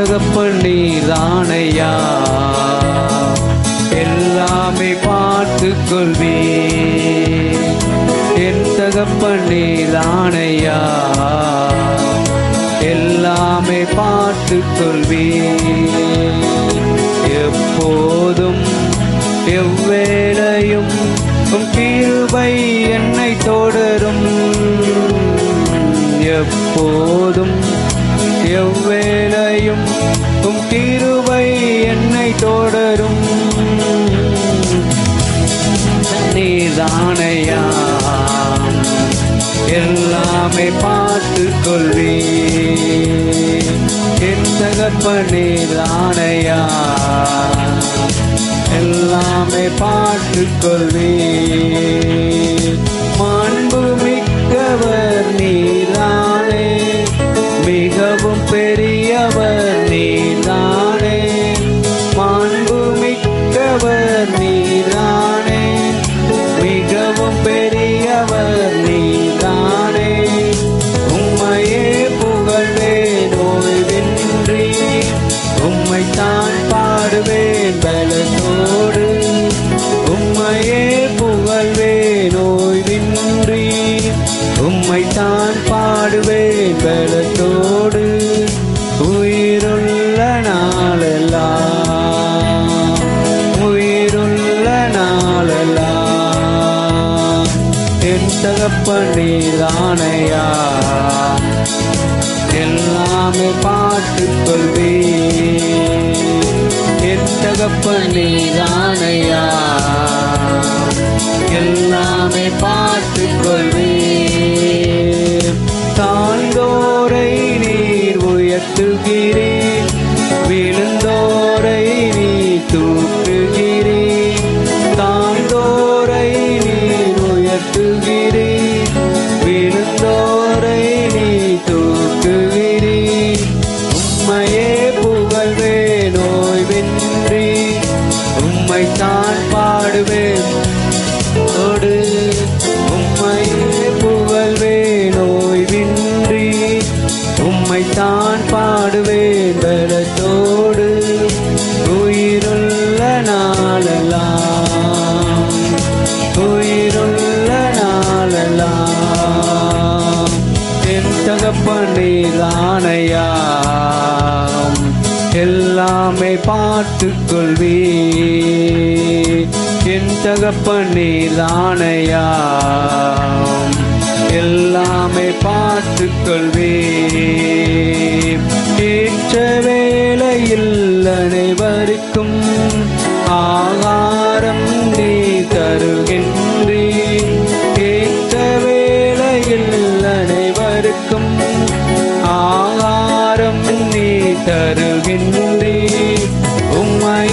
தகப்பன் நீதானையா எல்லாமே பார்த்து கொள்வே என் தகப்பன் நீதானையா எல்லாமே பார்த்து கொள்வே எப்போதும் எவ்வேளையும் உம் கிருபை என்னை தொடரும். எப்போதும் எவ்வே செய்யும். உம் தீருவை என்னை தொடரும். நீதானையா எல்லாமே பார்த்து கொள்வே என் தகப்பனே தானையா எல்லாமே பார்த்து கொள்வே பாடுவேன் பலத்தோடு உயிருள்ள நாளெல்லாம் உயிருள்ள நாளெல்லாம் என் தகப்பனே தானையா எல்லாமே பார்த்து கொள்வே என் தகப்பனே தானையா எல்லாமே பார்த்து தூக்குகிறேன். தாழ்ந்தோரை நீர் உயர்த்துகிறேன். விழுந்தோரை நீ தூக்குகிறேன். உம்மையே புகழ்வே நோய்வின்றி உம்மை தான் பாடுவேன் ஓடு உம்மையே புகழ்வே நோய்வின்றி உம்மை தான் எல்லாமே பார்த்து கொள்வே என் தகப்பனே தானையா எல்லாமே பார்த்து கொள்வே ஏற்ற வேலையில் அனைவருக்கும் ஆகாரம் நீ தருகின்றே தருகின்றே. உம்மை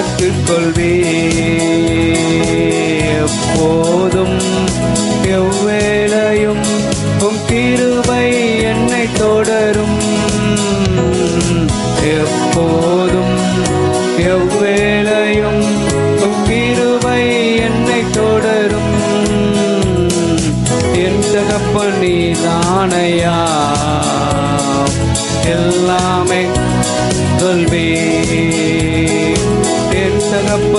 பார்த்துக் கொள்வே எப்போதும் எவ்வேளையும் உம் கிருபை என்னை தொடரும். எப்போதும் எவ்வேளையும் உம் கிருபை என்னை தொடரும். என் தகப்பனே தானையா எல்லாமே சொல்வே என்